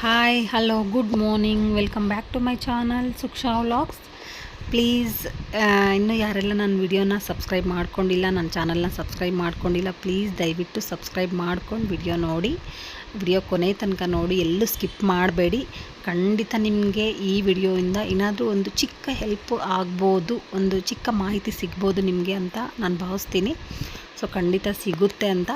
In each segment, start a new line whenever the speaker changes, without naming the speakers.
Hi hello good morning welcome back to my channel Suksha vlogs please ಇನ್ನೂ ಯಾರೆಲ್ಲ ನನ್ನ ವಿಡಿಯೋನ ಸಬ್ಸ್ಕ್ರೈಬ್ ಮಾಡ್ಕೊಂಡಿಲ್ಲ, ನನ್ನ ಚಾನಲ್ನ ಸಬ್ಸ್ಕ್ರೈಬ್ ಮಾಡ್ಕೊಂಡಿಲ್ಲ ಪ್ಲೀಸ್ ದಯವಿಟ್ಟು ಸಬ್ಸ್ಕ್ರೈಬ್ ಮಾಡ್ಕೊಂಡು ವಿಡಿಯೋ ನೋಡಿ. ವಿಡಿಯೋ ಕೊನೆ ತನಕ ನೋಡಿ, ಎಲ್ಲೂ ಸ್ಕಿಪ್ ಮಾಡಬೇಡಿ. ಖಂಡಿತ ನಿಮಗೆ ಈ ವಿಡಿಯೋಯಿಂದ ಏನಾದರೂ ಒಂದು ಚಿಕ್ಕ ಹೆಲ್ಪ್ ಆಗ್ಬೋದು, ಒಂದು ಚಿಕ್ಕ ಮಾಹಿತಿ ಸಿಗ್ಬೋದು ನಿಮಗೆ ಅಂತ ನಾನು ಭಾವಿಸ್ತೀನಿ. ಸೊ ಖಂಡಿತ ಸಿಗುತ್ತೆ ಅಂತ.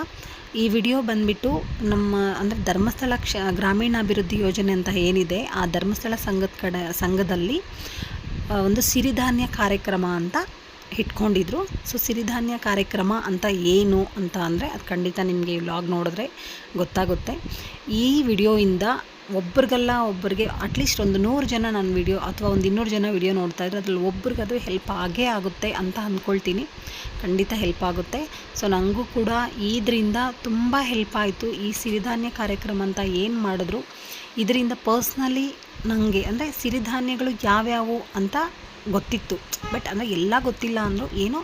ಈ ವಿಡಿಯೋ ಬಂದುಬಿಟ್ಟು ನಮ್ಮ, ಅಂದರೆ ಧರ್ಮಸ್ಥಳ ಕ್ಷ, ಗ್ರಾಮೀಣಾಭಿವೃದ್ಧಿ ಯೋಜನೆ ಅಂತ ಏನಿದೆ, ಆ ಧರ್ಮಸ್ಥಳ ಸಂಘದ ಕಡೆ, ಸಂಘದಲ್ಲಿ ಒಂದು ಸಿರಿಧಾನ್ಯ ಕಾರ್ಯಕ್ರಮ ಅಂತ ಇಟ್ಕೊಂಡಿದ್ರು. ಸೊ ಸಿರಿಧಾನ್ಯ ಕಾರ್ಯಕ್ರಮ ಅಂತ ಏನು ಅಂತ ಅಂದರೆ, ಅದು ಖಂಡಿತ ನಿಮಗೆ ಈ ವ್ಲಾಗ್ ನೋಡಿದ್ರೆ ಗೊತ್ತಾಗುತ್ತೆ. ಈ ವಿಡಿಯೋಯಿಂದ ಒಬ್ರಿಗಲ್ಲ ಒಬ್ಬರಿಗೆ ಅಟ್ಲೀಸ್ಟ್ ಒಂದು ನೂರು ಜನ ನನ್ನ ವಿಡಿಯೋ ಅಥವಾ ಒಂದು ಇನ್ನೂರು ಜನ ವಿಡಿಯೋ ನೋಡ್ತಾ ಇದ್ರೆ ಅದ್ರಲ್ಲಿ ಒಬ್ರಿಗದು ಹೆಲ್ಪ್ ಆಗೇ ಆಗುತ್ತೆ ಅಂತ ಅಂದ್ಕೊಳ್ತೀನಿ. ಖಂಡಿತ ಹೆಲ್ಪ್ ಆಗುತ್ತೆ. ಸೊ ನನಗೂ ಕೂಡ ಇದರಿಂದ ತುಂಬ ಹೆಲ್ಪ್ ಆಯಿತು. ಈ ಸಿರಿಧಾನ್ಯ ಕಾರ್ಯಕ್ರಮ ಅಂತ ಏನು ಮಾಡಿದ್ರು, ಇದರಿಂದ ಪರ್ಸ್ನಲಿ ನನಗೆ ಅಂದರೆ ಸಿರಿಧಾನ್ಯಗಳು ಯಾವ್ಯಾವು ಅಂತ ಗೊತ್ತಿತ್ತು. ಬಟ್ ಅಂದರೆ ಎಲ್ಲ ಗೊತ್ತಿಲ್ಲ ಅಂದರೂ ಏನೋ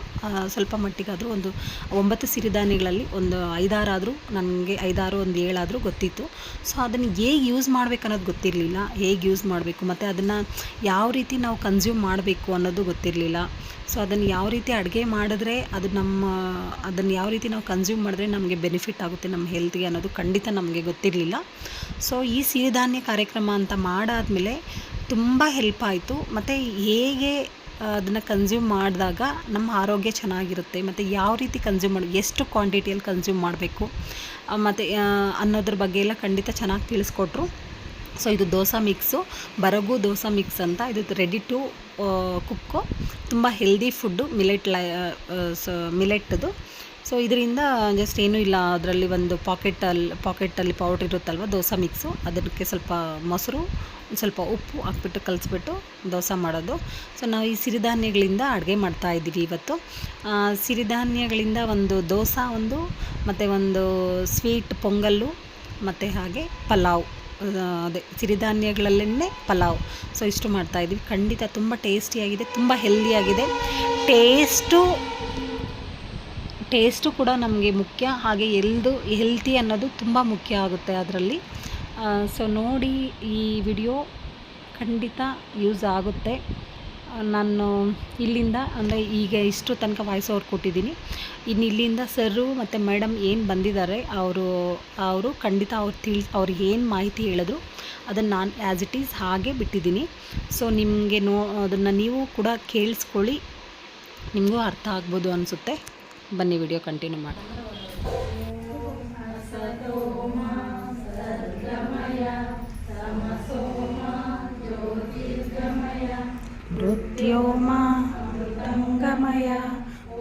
ಸ್ವಲ್ಪ ಮಟ್ಟಿಗಾದರೂ ಒಂದು ಒಂಬತ್ತು ಸಿರಿಧಾನ್ಯಗಳಲ್ಲಿ ಒಂದು ಐದಾರಾದರೂ, ನನಗೆ ಐದಾರು, ಒಂದು ಏಳಾದರೂ ಗೊತ್ತಿತ್ತು. ಸೊ ಅದನ್ನು ಹೇಗೆ ಯೂಸ್ ಮಾಡಬೇಕು ಅನ್ನೋದು ಗೊತ್ತಿರಲಿಲ್ಲ. ಹೇಗೆ ಯೂಸ್ ಮಾಡಬೇಕು? ಮತ್ತು ಅದನ್ನು ಯಾವ ರೀತಿ ನಾವು ಕನ್ಸ್ಯೂಮ್ ಮಾಡಬೇಕು ಅನ್ನೋದು ಗೊತ್ತಿರಲಿಲ್ಲ. ಸೊ ಅದನ್ನು ಯಾವ ರೀತಿ ಅಡುಗೆ ಮಾಡಿದ್ರೆ ಅದು ನಮ್ಮ, ಅದನ್ನು ಯಾವ ರೀತಿ ನಾವು ಕನ್ಸ್ಯೂಮ್ ಮಾಡಿದ್ರೆ ನಮಗೆ ಬೆನಿಫಿಟ್ ಆಗುತ್ತೆ ನಮ್ಮ ಹೆಲ್ತ್ಗೆ ಅನ್ನೋದು ಖಂಡಿತ ನಮಗೆ ಗೊತ್ತಿರಲಿಲ್ಲ. ಸೊ ಈ ಸಿರಿಧಾನ್ಯ ಕಾರ್ಯಕ್ರಮ ಅಂತ ಮಾಡಾದಮೇಲೆ ತುಂಬ ಹೆಲ್ಪ್ ಆಯಿತು. ಮತ್ತು ಹೇಗೆ ಅದನ್ನು ಕನ್ಸ್ಯೂಮ್ ಮಾಡಿದಾಗ ನಮ್ಮ ಆರೋಗ್ಯ ಚೆನ್ನಾಗಿರುತ್ತೆ. ಮತ್ತು ಯಾವ ರೀತಿ ಕನ್ಸ್ಯೂಮ್ ಮಾಡಿ, ಎಷ್ಟು ಕ್ವಾಂಟಿಟಿಯಲ್ಲಿ ಕನ್ಸ್ಯೂಮ್ ಮಾಡಬೇಕು ಮತ್ತು ಅನ್ನೋದ್ರ ಬಗ್ಗೆ ಎಲ್ಲ ಖಂಡಿತ ಚೆನ್ನಾಗಿ ತಿಳಿಸ್ಕೊಟ್ರು. ಸೊ ಇದು ದೋಸೆ ಮಿಕ್ಸು ಬರಗು ದೋಸೆ ಮಿಕ್ಸ್ ಅಂತ, ಇದು ರೆಡಿ ಟು ಕುಕ್ಕು ತುಂಬ ಹೆಲ್ದಿ ಫುಡ್ಡು ಮಿಲೆಟ್ ಲೈ ಮಿಲೆಟ್ದು ಸೊ ಇದರಿಂದ ಜಸ್ಟ್ ಏನೂ ಇಲ್ಲ. ಅದರಲ್ಲಿ ಒಂದು ಪಾಕೆಟಲ್ಲಿ ಪಾಕೆಟಲ್ಲಿ ಪೌಡ್ರ್ ಇರುತ್ತಲ್ವ, ದೋಸೆ ಮಿಕ್ಸು ಅದಕ್ಕೆ ಸ್ವಲ್ಪ ಮೊಸರು ಸ್ವಲ್ಪ ಉಪ್ಪು ಹಾಕ್ಬಿಟ್ಟು ಕಲಿಸ್ಬಿಟ್ಟು ದೋಸೆ ಮಾಡೋದು. ಸೊ ನಾವು ಈ ಸಿರಿಧಾನ್ಯಗಳಿಂದ ಅಡುಗೆ ಮಾಡ್ತಾ ಇದ್ದೀವಿ ಇವತ್ತು. ಸಿರಿಧಾನ್ಯಗಳಿಂದ ಒಂದು ದೋಸೆ ಒಂದು, ಮತ್ತು ಒಂದು ಸ್ವೀಟ್ ಪೊಂಗಲ್ಲು, ಮತ್ತು ಹಾಗೆ ಪಲಾವ್. ಅದೇ ಸಿರಿಧಾನ್ಯಗಳಲ್ಲೇ ಪಲಾವ್. ಸೊ ಇಷ್ಟು ಮಾಡ್ತಾ ಇದ್ದೀವಿ. ಖಂಡಿತ ತುಂಬ ಟೇಸ್ಟಿಯಾಗಿದೆ ತುಂಬ ಹೆಲ್ದಿಯಾಗಿದೆ ಟೇಸ್ಟು ಟೇಸ್ಟು ಕೂಡ ನಮಗೆ ಮುಖ್ಯ, ಹಾಗೆ ಎಲ್ದು, ಹೆಲ್ತಿ ಅನ್ನೋದು ತುಂಬ ಮುಖ್ಯ ಆಗುತ್ತೆ ಅದರಲ್ಲಿ. ಸೊ ನೋಡಿ ಈ ವಿಡಿಯೋ ಖಂಡಿತ ಯೂಸ್ ಆಗುತ್ತೆ. ನಾನು ಇಲ್ಲಿಂದ, ಅಂದರೆ ಈಗ ಇಷ್ಟು ತನಕ ವಾಯ್ಸ್ ಓವರ್ ಕೊಟ್ಟಿದ್ದೀನಿ. ಇನ್ನು ಇಲ್ಲಿಂದ ಸರು ಮತ್ತು ಮೇಡಮ್ ಏನು ಬಂದಿದ್ದಾರೆ, ಅವರು ಅವರು ಖಂಡಿತ ಅವ್ರು ತಿಳ್, ಅವ್ರಿಗೆ ಏನು ಮಾಹಿತಿ ಹೇಳಿದ್ರು ಅದನ್ನು ನಾನು ಆ್ಯಸ್ ಇಟ್ ಈಸ್ ಹಾಗೆ ಬಿಟ್ಟಿದ್ದೀನಿ. ಸೊ ನಿಮಗೆ ನೋ, ಅದನ್ನು ನೀವು ಕೂಡ ಕೇಳಿಸ್ಕೊಳ್ಳಿ. ನಿಮಗೂ ಅರ್ಥ ಆಗ್ಬೋದು ಅನಿಸುತ್ತೆ. ಬನ್ನಿ ವಿಡಿಯೋ ಕಂಟಿನ್ಯೂ ಮಾಡಿ ಮೃತ್ಯೋಮ ರಂಗಮಯ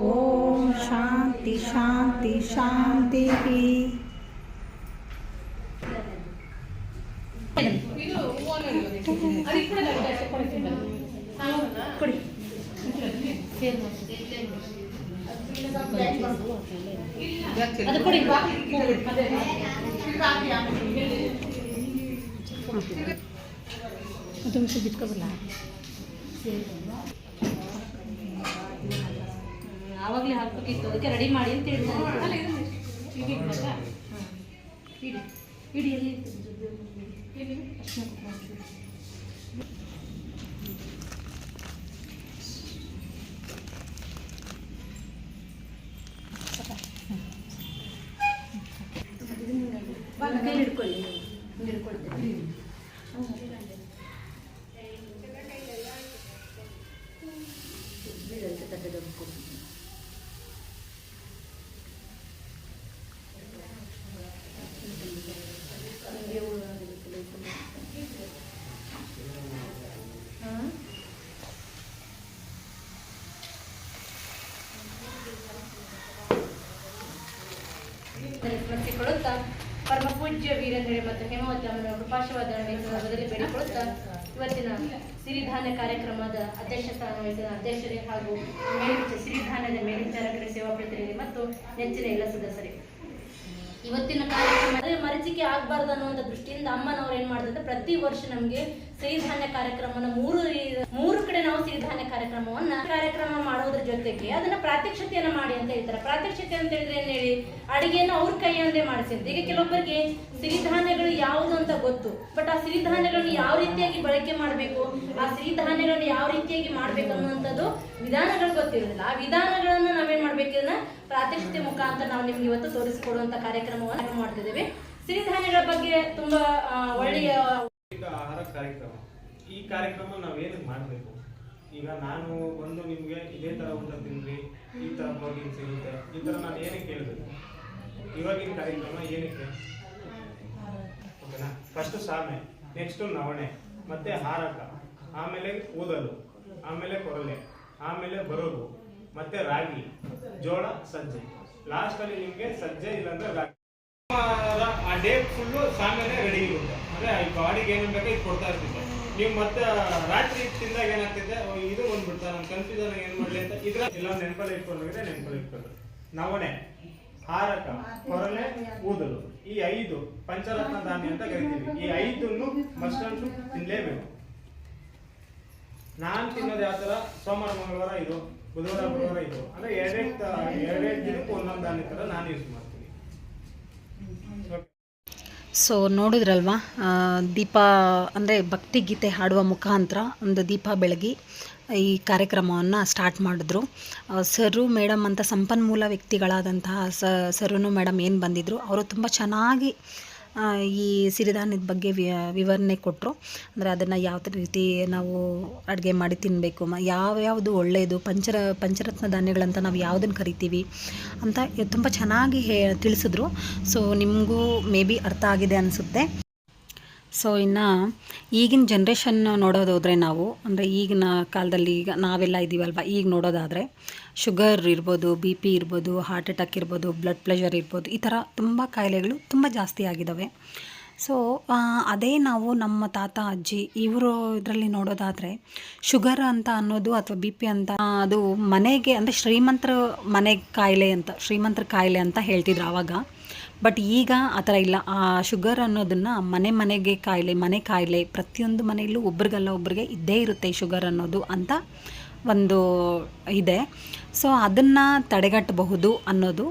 ಓಂ ಶಾಂತಿ ಶಾಂತಿ ಶಾಂತಿ ಅದು ಮಿಷನ್ ಬಿಟ್ಕೋಬಲ್ಲ
ಆವಾಗಲೇ ಹಾಕ್ಬೇಕಿತ್ತು ಅದಕ್ಕೆ ರೆಡಿ ಮಾಡಿ ಅಂತ ಹೇಳಿ ಇಡಿ ಇಡಿ ಎಲ್ಲಿ ಹಿಡ್ಕೊಳ್ಳಿ ಸ್ಮರಿಸಿಕೊಳ್ಳುತ್ತಾ? ಪರಮ ಪೂಜ್ಯ ವೀರೇಂದ್ರ ಮತ್ತು ಹೇಮಾವತಿ ಅಮ್ಮನ ಕೃಪಾಶವಾದ ಬದಲಿ ಬೇಡಿಕೊಳ್ಳುತ್ತಾ? ಇವತ್ತಿನ ಸಿರಿಧಾನ್ಯ ಕಾರ್ಯಕ್ರಮದ ಅಧ್ಯಕ್ಷ ಸ್ಥಾನ ವಹಿಸಿದ ಅಧ್ಯಕ್ಷರೇ ಹಾಗೂ ಸಿರಿಧಾನ್ಯದ ಮೇಲ್ವಿಚಾರಕರೇ ಸೇವಾ ಪ್ರತಿನಿಧಿ ಮತ್ತು ನೆಚ್ಚಿನ ಎಲ್ಲ ಸದಸ್ಯರೇ. ಇವತ್ತಿನ ಕಾರ್ಯಕ್ರಮ ಮರಿಚಿಕೆ ಆಗಬಾರ್ದು ಅನ್ನುವಂಥ ದೃಷ್ಟಿಯಿಂದ ಅಮ್ಮನವ್ರು ಏನ್ ಮಾಡಿದ್ರೆ ಪ್ರತಿ ವರ್ಷ ನಮಗೆ ಸಿರಿಧಾನ್ಯ ಕಾರ್ಯಕ್ರಮನ ಮೂರು ಮೂರು ಕಡೆ ನಾವು ಸಿರಿಧಾನ್ಯ ಕಾರ್ಯಕ್ರಮವನ್ನ ಕಾರ್ಯಕ್ರಮ ಮಾಡೋದ್ರ ಜೊತೆಗೆ ಅದನ್ನ ಪ್ರಾತ್ಯಕ್ಷತೆಯನ್ನ ಮಾಡಿ ಅಂತ ಹೇಳ್ತಾರೆ. ಪ್ರಾತ್ಯಕ್ಷತೆ ಅಂತ ಹೇಳಿದ್ರೆ ಏನ್ ಹೇಳಿ? ಅಡುಗೆಯನ್ನು ಅವ್ರ ಕೈಯಂದೇ ಮಾಡಿಸಿದ್ರು ಈಗ ಕೆಲವೊಬ್ಬರಿಗೆ ಸಿರಿಧಾನ್ಯಗಳು ಯಾವುದು ಅಂತ ಗೊತ್ತು. ಬಟ್ ಆ ಸಿರಿಧಾನ್ಯಗಳನ್ನು ಯಾವ ರೀತಿಯಾಗಿ ಬಳಕೆ ಮಾಡಬೇಕು? ಆ ಸಿರಿಧಾನ್ಯಗಳನ್ನು ಯಾವ ರೀತಿಯಾಗಿ ಮಾಡ್ಬೇಕು ಅನ್ನುವಂಥದ್ದು ವಿಧಾನಗಳು ಗೊತ್ತಿರೋದಿಲ್ಲ ಆ ವಿಧಾನಗಳನ್ನು ನಾವೇನ್ ಮಾಡ್ಬೇಕು ಇದನ್ನ ಪ್ರಾತ್ಯಕ್ಷತೆ ಮುಖಾಂತರ ನಾವು ನಿಮ್ಗೆ ಇವತ್ತು ತೋರಿಸಿಕೊಡುವಂತ ಕಾರ್ಯಕ್ರಮವನ್ನು ಮಾಡ್ತಿದ್ದೇವೆ. ಸಿರಿಧಾನ್ಯಗಳ ಬಗ್ಗೆ ತುಂಬಾ ಒಳ್ಳೆಯ
ಆಹಾರ ಕಾರ್ಯಕ್ರಮ. ಈ ಕಾರ್ಯಕ್ರಮ ನಾವೇನು ಮಾಡಬೇಕು? ಈಗ ನಾನು ಬಂದು ನಿಮಗೆ ಇದೇ ಥರ ಊಟ ತಿನ್ರಿ ಈ ಥರ ಪ್ರೋಟೀನ್ ಸಿಗುತ್ತೆ, ಈ ಥರ ನಾನು ಏನಕ್ಕೆ ಕೇಳಬೇಕು ಇವಾಗಿನ ಕಾರ್ಯಕ್ರಮ ಏನಕ್ಕೆ? ಓಕೆನಾ? ಫಸ್ಟ್ ಸಾಮೆ ನೆಕ್ಸ್ಟು ನವಣೆ, ಮತ್ತೆ ಹಾರಕ, ಆಮೇಲೆ ಕೂದಲು ಆಮೇಲೆ ಕೊರಲೆ, ಆಮೇಲೆ ಬರೋದು, ಮತ್ತೆ ರಾಗಿ, ಜೋಳ, ಸಜ್ಜೆ. ಲಾಸ್ಟಲ್ಲಿ ನಿಮಗೆ ಸಜ್ಜೆ ಇಲ್ಲಾಂದ್ರೆ ರಾಗಿ. ಆ ಡೇ ಫುಲ್ಲು ಸಾಮಾನ್ಯ ರೆಡಿ ಇರುತ್ತೆ. ಅಂದ್ರೆ ಈ ಬಾಡಿಗೆ ಏನೇನು ಬೇಕೋ ಇದು ಕೊಡ್ತಾ ಇರ್ತಿದ್ದೆ ನೀವು ಮತ್ತೆ ರಾತ್ರಿ ತಿಂದಾಗ ಏನಾಗ್ತಿದೆ? ಇದು ಬಂದ್ಬಿಡ್ತಾ, ನಾನು ಕನ್ಫ್ಯೂಸನ್ ಏನ್ ಮಾಡ್ಲಿ ಅಂತ. ಇದ್ರ ಎಲ್ಲ ನೆನಪಲ್ಲಿ ಇಟ್ಕೊಂಡ್ರೆ ನೆನಪಲ್ಲಿ ಇಟ್ಕೊಂಡು ನವಣೆ, ಹಾರಕ, ಕೊರಲೆ, ಊದಲು. ಈ ಐದು ಪಂಚರತ್ನ ಧಾನ್ಯ ಅಂತ ಕರಿತೀವಿ. ಈ ಐದನ್ನು ತಿನ್ನಲೇಬೇಕು ತಿನ್ಲೇಬೇಕು. ನಾನ್ ತಿನ್ನೋದು ಯಾವ ತರ? ಸೋಮವಾರ, ಮಂಗಳವಾರ ಇದು, ಬುಧವಾರ ಗುರುವಾರ ಇದು. ಅಂದ್ರೆ ಎರಡೆರಡು ಎರಡೆರಡು ದಿನಕ್ಕೆ ಒಂದೊಂದು ಧಾನ್ಯ ತರ ನಾನು ಯೂಸ್ ಮಾಡ್ತೀನಿ.
ಸೊ ನೋಡಿದ್ರಲ್ವಾ? ದೀಪ, ಅಂದರೆ ಭಕ್ತಿಗೀತೆ ಹಾಡುವ ಮುಖಾಂತರ ಒಂದು ದೀಪ ಬೆಳಗಿ ಈ ಕಾರ್ಯಕ್ರಮವನ್ನು ಸ್ಟಾರ್ಟ್ ಮಾಡಿದ್ರು. ಸರು ಮೇಡಮ್ ಅಂತ ಸಂಪನ್ಮೂಲ ವ್ಯಕ್ತಿಗಳಾದಂತಹ ಸರುನು ಮೇಡಮ್ ಏನು ಬಂದಿದ್ದರು ಅವರು ತುಂಬ ಚೆನ್ನಾಗಿ ಈ ಸಿರಿಧಾನ್ಯದ ಬಗ್ಗೆ ವಿವರಣೆ ಕೊಟ್ಟರು ಅಂದರೆ ಅದನ್ನು ಯಾವ ರೀತಿ ನಾವು ಅಡುಗೆ ಮಾಡಿ ತಿನ್ನಬೇಕು ಮ ಯಾವ್ಯಾವುದು ಒಳ್ಳೆಯದು ಪಂಚರ, ಪಂಚರತ್ನ ಧಾನ್ಯಗಳಂತ ನಾವು ಯಾವುದನ್ನು ಕರಿತೀವಿ ಅಂತ ತುಂಬ ಚೆನ್ನಾಗಿ ಹೇ, ತಿಳಿಸಿದ್ರು. ಸೊ ನಿಮಗೂ ಮೇ ಬಿ ಅರ್ಥ ಆಗಿದೆ ಅನಿಸುತ್ತೆ. ಸೊ ಇನ್ನು ಈಗಿನ ಜನ್ರೇಷನ್ ನೋಡೋದಾದರೆ ನಾವು, ಅಂದರೆ ಈಗಿನ ಕಾಲದಲ್ಲಿ ಈಗ ನಾವೆಲ್ಲ ಇದ್ದೀವಲ್ವ ಈಗ ನೋಡೋದಾದರೆ ಶುಗರ್ ಇರ್ಬೋದು, ಬಿ ಪಿ ಇರ್ಬೋದು, ಹಾರ್ಟ್ ಅಟ್ಯಾಕ್ ಇರ್ಬೋದು, ಬ್ಲಡ್ ಪ್ರೆಷರ್ ಇರ್ಬೋದು, ಈ ಥರ ತುಂಬ ಕಾಯಿಲೆಗಳು ತುಂಬ ಜಾಸ್ತಿ ಆಗಿದ್ದಾವೆ. ಸೊ ಅದೇ ನಾವು ನಮ್ಮ ತಾತ, ಅಜ್ಜಿ ಇವರು ಇದರಲ್ಲಿ ನೋಡೋದಾದರೆ ಶುಗರ್ ಅಂತ ಅನ್ನೋದು ಅಥವಾ ಬಿ ಪಿ ಅಂತ ಅದು ಮನೆಗೆ, ಅಂದರೆ ಶ್ರೀಮಂತರ ಮನೆ ಕಾಯಿಲೆ ಅಂತ, ಶ್ರೀಮಂತರ ಕಾಯಿಲೆ ಅಂತ ಹೇಳ್ತಿದ್ರು ಆವಾಗ. ಬಟ್ ಈಗ ಆ ಥರ ಇಲ್ಲ. ಆ ಶುಗರ್ ಅನ್ನೋದನ್ನು ಮನೆ ಮನೆಗೆ ಕಾಯಿಲೆ, ಮನೆ ಕಾಯಿಲೆ ಪ್ರತಿಯೊಂದು ಮನೆಯಲ್ಲೂ ಒಬ್ರಿಗಲ್ಲ ಒಬ್ರಿಗೆ ಇದ್ದೇ ಇರುತ್ತೆ ಶುಗರ್ ಅನ್ನೋದು ಅಂತ ಒಂದು ಇದೆ. ಸೊ ಅದನ್ನು ತಡೆಗಟ್ಟಬಹುದು ಅನ್ನೋದು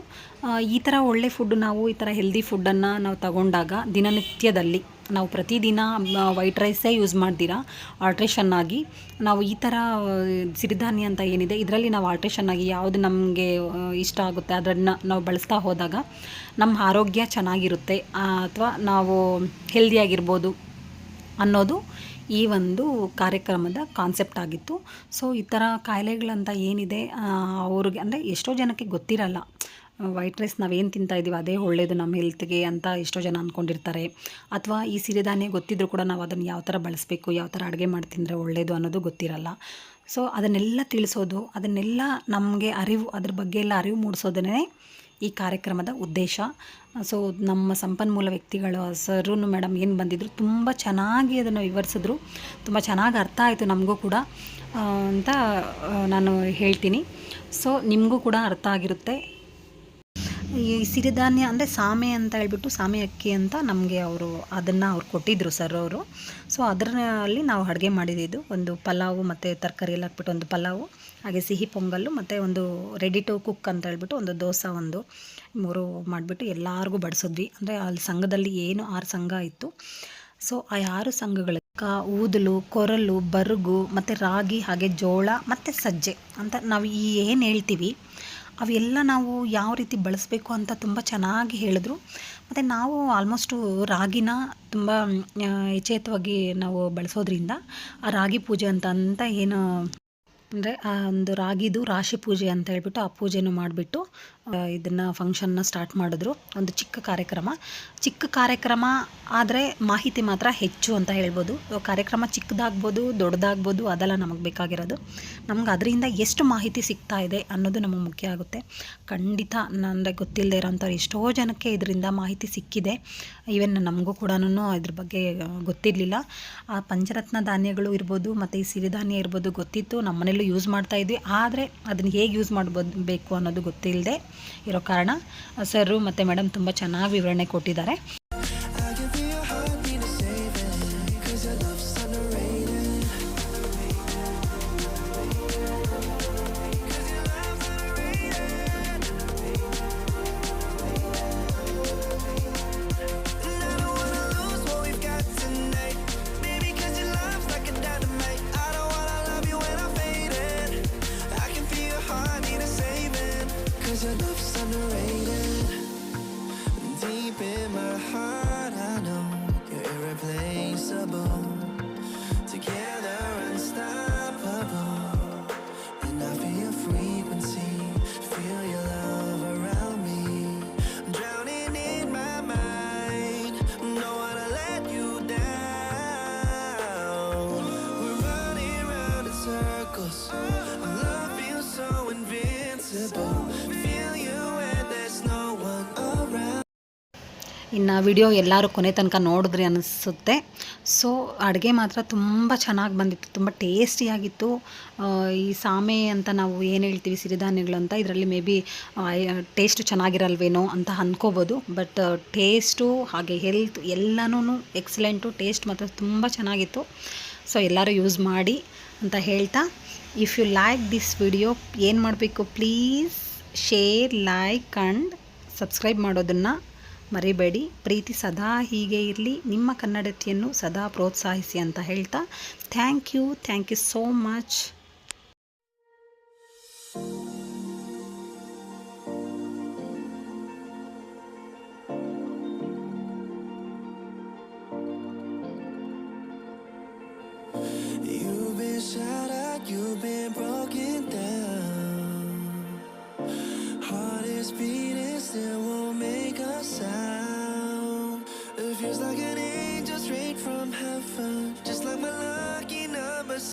ಈ ಥರ ಒಳ್ಳೆ ಫುಡ್ ನಾವು, ಈ ಥರ ಹೆಲ್ದಿ ಫುಡ್ಡನ್ನು ನಾವು ತಗೊಂಡಾಗ ದಿನನಿತ್ಯದಲ್ಲಿ ನಾವು ಪ್ರತಿದಿನ ವೈಟ್ ರೈಸೇ ಯೂಸ್ ಮಾಡ್ತೀರಾ? ಆಲ್ಟ್ರೇಷನ್ ಆಗಿ ನಾವು ಈ ಥರ ಸಿರಿಧಾನ್ಯ ಅಂತ ಏನಿದೆ, ಇದರಲ್ಲಿ ನಾವು ಆಲ್ಟ್ರೇಷನ್ ಆಗಿ ಯಾವುದು ನಮಗೆ ಇಷ್ಟ ಆಗುತ್ತೆ ಅದನ್ನು ನಾವು ಬಳಸ್ತಾ ಹೋದಾಗ ನಮ್ಮ ಆರೋಗ್ಯ ಚೆನ್ನಾಗಿರುತ್ತೆ. ಅಥವಾ ನಾವು ಹೆಲ್ದಿಯಾಗಿರ್ಬೋದು ಅನ್ನೋದು ಈ ಒಂದು ಕಾರ್ಯಕ್ರಮದ ಕಾನ್ಸೆಪ್ಟ್ ಆಗಿತ್ತು. ಸೊ ಈ ಥರ ಕಾಯಿಲೆಗಳಂತ ಏನಿದೆ ಅವ್ರಿಗೆ ಅಂದರೆ ಎಷ್ಟೋ ಜನಕ್ಕೆ ಗೊತ್ತಿರಲ್ಲ. ವೈಟ್ ರೈಸ್ ನಾವೇನು ತಿಂತಾ ಇದ್ದೀವಿ ಅದೇ ಒಳ್ಳೆಯದು ನಮ್ಮ ಹೆಲ್ತ್ಗೆ ಅಂತ ಎಷ್ಟೋ ಜನ ಅಂದ್ಕೊಂಡಿರ್ತಾರೆ ಅಥವಾ ಈ ಸಿರಿಧಾನ್ಯ ಗೊತ್ತಿದ್ರೂ ಕೂಡ ನಾವು ಅದನ್ನು ಯಾವ ಥರ ಬಳಸಬೇಕು, ಯಾವ ಥರ ಅಡುಗೆ ಮಾಡಿ ತಿಂದರೆ ಒಳ್ಳೆಯದು ಅನ್ನೋದು ಗೊತ್ತಿರಲ್ಲ. ಸೊ ಅದನ್ನೆಲ್ಲ ತಿಳಿಸೋದು, ಅದನ್ನೆಲ್ಲ ನಮಗೆ ಅರಿವು, ಅದ್ರ ಬಗ್ಗೆ ಎಲ್ಲ ಅರಿವು ಮೂಡಿಸೋದನ್ನೇ ಈ ಕಾರ್ಯಕ್ರಮದ ಉದ್ದೇಶ. ಸೊ ನಮ್ಮ ಸಂಪನ್ಮೂಲ ವ್ಯಕ್ತಿಗಳು ಸರೂ ಮೇಡಮ್ ಏನು ಬಂದಿದ್ದರು ತುಂಬ ಚೆನ್ನಾಗಿ ಅದನ್ನು ವಿವರಿಸಿದ್ರು. ತುಂಬ ಚೆನ್ನಾಗಿ ಅರ್ಥ ಆಯಿತು ನಮಗೂ ಕೂಡ ಅಂತ ನಾನು ಹೇಳ್ತೀನಿ. ಸೊ ನಿಮಗೂ ಕೂಡ ಅರ್ಥ ಆಗಿರುತ್ತೆ. ಈ ಸಿರಿಧಾನ್ಯ ಅಂದರೆ ಸಾಮೆ ಅಂತ ಹೇಳ್ಬಿಟ್ಟು ಸಾಮೆ ಅಕ್ಕಿ ಅಂತ ನಮಗೆ ಅವರು ಅದನ್ನು ಅವ್ರು ಕೊಟ್ಟಿದ್ದರು ಸರ್ ಅವರು. ಸೊ ಅದರಲ್ಲಿ ನಾವು ಅಡುಗೆ ಮಾಡಿದ್ದು ಒಂದು ಪಲಾವು ಮತ್ತು ತರಕಾರಿ ಎಲ್ಲ ಹಾಕ್ಬಿಟ್ಟು ಒಂದು ಪಲಾವು, ಹಾಗೆ ಸಿಹಿ ಪೊಂಗಲ್ಲು ಮತ್ತು ಒಂದು ರೆಡಿ ಟು ಕುಕ್ ಅಂತ ಹೇಳ್ಬಿಟ್ಟು ಒಂದು ದೋಸೆ ಒಂದು ಮೂರು ಮಾಡಿಬಿಟ್ಟು ಎಲ್ಲರಿಗೂ ಬಡಿಸಿದ್ವಿ. ಅಂದರೆ ಅಲ್ಲಿ ಸಂಘದಲ್ಲಿ ಏನು ಆರು ಸಂಘ ಇತ್ತು. ಸೊ ಆ ಆರು ಸಂಘಗಳು ಕ, ಊದಲು, ಕೊರಲು, ಬರುಗು ಮತ್ತು ರಾಗಿ ಹಾಗೆ ಜೋಳ ಮತ್ತು ಸಜ್ಜೆ ಅಂತ ನಾವು ಈ ಏನು ಹೇಳ್ತೀವಿ ಅವೆಲ್ಲ ನಾವು ಯಾವ ರೀತಿ ಬಳಸಬೇಕು ಅಂತ ತುಂಬ ಚೆನ್ನಾಗಿ ಹೇಳಿದ್ರು. ಮತ್ತು ನಾವು ಆಲ್ಮೋಸ್ಟು ರಾಗಿನ ತುಂಬ ಯಚೇತವಾಗಿ ನಾವು ಬಳಸೋದ್ರಿಂದ ಆ ರಾಗಿ ಪೂಜೆ ಅಂತ ಅಂತ ಏನು, ಅಂದರೆ ಆ ಒಂದು ರಾಗಿದು ರಾಶಿ ಪೂಜೆ ಅಂತ ಹೇಳ್ಬಿಟ್ಟು ಆ ಪೂಜೆನೂ ಮಾಡಿಬಿಟ್ಟು ಇದನ್ನು ಫಂಕ್ಷನ್ನ ಸ್ಟಾರ್ಟ್ ಮಾಡಿದ್ರು. ಒಂದು ಚಿಕ್ಕ ಕಾರ್ಯಕ್ರಮ. ಚಿಕ್ಕ ಕಾರ್ಯಕ್ರಮ ಆದರೆ ಮಾಹಿತಿ ಮಾತ್ರ ಹೆಚ್ಚು ಅಂತ ಹೇಳ್ಬೋದು. ಕಾರ್ಯಕ್ರಮ ಚಿಕ್ಕದಾಗ್ಬೋದು, ದೊಡ್ಡದಾಗ್ಬೋದು, ಅದೆಲ್ಲ ನಮಗೆ ಬೇಕಾಗಿರೋದು. ನಮ್ಗೆ ಅದರಿಂದ ಎಷ್ಟು ಮಾಹಿತಿ ಸಿಗ್ತಾ ಇದೆ ಅನ್ನೋದು ನಮಗೆ ಮುಖ್ಯ ಆಗುತ್ತೆ. ಖಂಡಿತ ನನಗೆ ಗೊತ್ತಿಲ್ಲದೆ ಇರೋಂಥವ್ರು ಎಷ್ಟೋ ಜನಕ್ಕೆ ಇದರಿಂದ ಮಾಹಿತಿ ಸಿಕ್ಕಿದೆ. ಈವನ್ ನಮಗೂ ಕೂಡ ಇದ್ರ ಬಗ್ಗೆ ಗೊತ್ತಿರಲಿಲ್ಲ. ಆ ಪಂಚರತ್ನ ಧಾನ್ಯಗಳು ಇರ್ಬೋದು, ಮತ್ತು ಈ ಸಿರಿಧಾನ್ಯ ಇರ್ಬೋದು ಗೊತ್ತಿತ್ತು.
ಆಲ್ರೆಡಿ ಯೂಸ್ ಮಾಡ್ತಾ ಇದ್ವಿ. ಆದರೆ ಅದನ್ನು ಹೇಗೆ ಯೂಸ್ ಮಾಡ್ಬೋದು ಅನ್ನೋದು ಗೊತ್ತಿಲ್ಲದೆ ಇರೋ ಕಾರಣ ಸರು ಮತ್ತು ಮೇಡಮ್ ತುಂಬ ಚೆನ್ನಾಗಿ ವಿವರಣೆ ಕೊಟ್ಟಿದ್ದಾರೆ. ಇನ್ನು ವಿಡಿಯೋ ಎಲ್ಲರೂ ಕೊನೆ ತನಕ ನೋಡಿದ್ರಿ ಅನಿಸುತ್ತೆ. ಸೊ ಅಡುಗೆ ಮಾತ್ರ ತುಂಬ ಚೆನ್ನಾಗಿ ಬಂದಿತ್ತು, ತುಂಬ ಟೇಸ್ಟಿಯಾಗಿತ್ತು ಈ ಸಾಮೆ ಅಂತ ನಾವು ಏನು ಹೇಳ್ತೀವಿ, ಸಿರಿಧಾನ್ಯಗಳು ಅಂತ, ಇದರಲ್ಲಿ ಮೇ ಬಿ ಟೇಸ್ಟ್ ಚೆನ್ನಾಗಿರಲ್ವೇನೋ ಅಂತ ಅಂದ್ಕೋಬೋದು ಬಟ್ ಟೇಸ್ಟು ಹಾಗೆ ಹೆಲ್ತ್ ಎಲ್ಲನೂ ಎಕ್ಸಲೆಂಟು ಟೇಸ್ಟ್ ಮಾತ್ರ ತುಂಬ ಚೆನ್ನಾಗಿತ್ತು. ಸೊ ಎಲ್ಲರೂ ಯೂಸ್ ಮಾಡಿ ಅಂತ ಹೇಳ್ತಾ if you like this video ಏನು ಮಾಡಬೇಕು please share like and subscribe ಮಾಡೋದನ್ನು ಮರಿಬೇಡಿ. ಪ್ರೀತಿ ಸದಾ ಹೀಗೆ ಇರಲಿ. ನಿಮ್ಮ ಕನ್ನಡತಿಯನ್ನು ಸದಾ ಪ್ರೋತ್ಸಾಹಿಸಿ ಅಂತ ಹೇಳ್ತಾ thank you thank you so much